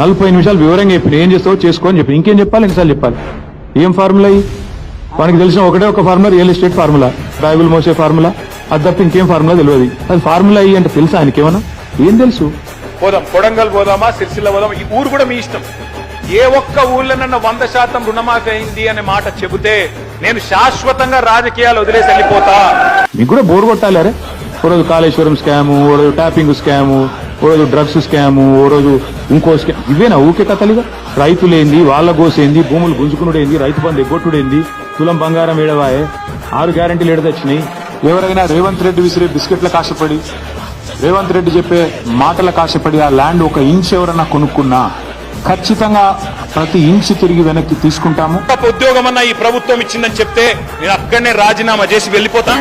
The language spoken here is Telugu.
నలభై నిమిషాలు వివరంగా చెప్పిన ఏం చేస్తావో చేసుకో అని చెప్పి. ఇంకేం చెప్పాలి? ఎన్నిసార్లు చెప్పాలి? ఏం ఫార్ములా అయ్యి మనకి తెలిసిన ఒకటే ఒక formula real estate formula. Bible Moses formula. అది తప్ప ఇంకేం ఫార్ములా తెలియదు. అది ఫార్ములా అయ్యి అంటే తెలుసా ఆయనకి ఏమన్నా? ఏం తెలుసు? పోదాం కొడంగల్ పోదామా సిరిసిల్ల పోదామా? ఈ ఊరు కూడా మీ ఇష్టం. ఏ ఒక్క ఊర్లోనన్నా వంద శాతం రుణమాఫీ అయింది అనే మాట చెబితే నేను శాశ్వతంగా రాజకీయాలు వదిలేసి వెళ్ళిపోతా. మీకు కూడా బోర్ కొట్టాలి అరే? ఓ రోజు కాళేశ్వరం స్కాము ఓ రోజు ట్యాపింగ్ స్కాము ఓ రోజు డ్రగ్స్ స్కాము ఓ రోజు ఇంకో స్కామ్ ఇవేనా ఊకే కథలుగా? రైతులేంది వాళ్ళ గోసేంది భూములు గుంజుకునుడేంది రైతు బంధు ఎగ్గొట్టుడేంది తులం బంగారం ఏడవాయే ఆరు గ్యారంటీలు ఏడదొచ్చినాయి ఎవరైనా రేవంత్ రెడ్డి విసిరే బిస్కెట్ల కాశపడి రేవంత్ రెడ్డి చెప్పే మాటల కాశపడి ఆ ల్యాండ్ ఒక ఇంచ్ ఎవరన్నా కొనుక్కున్నా ఖచ్చితంగా ప్రతి ఇంచ్ తిరిగి వెనక్కి తీసుకుంటాము. ఉద్యోగం అన్న ఈ ప్రభుత్వం ఇచ్చిందని చెప్తే నేను అక్కడనే రాజీనామా చేసి వెళ్ళిపోతా?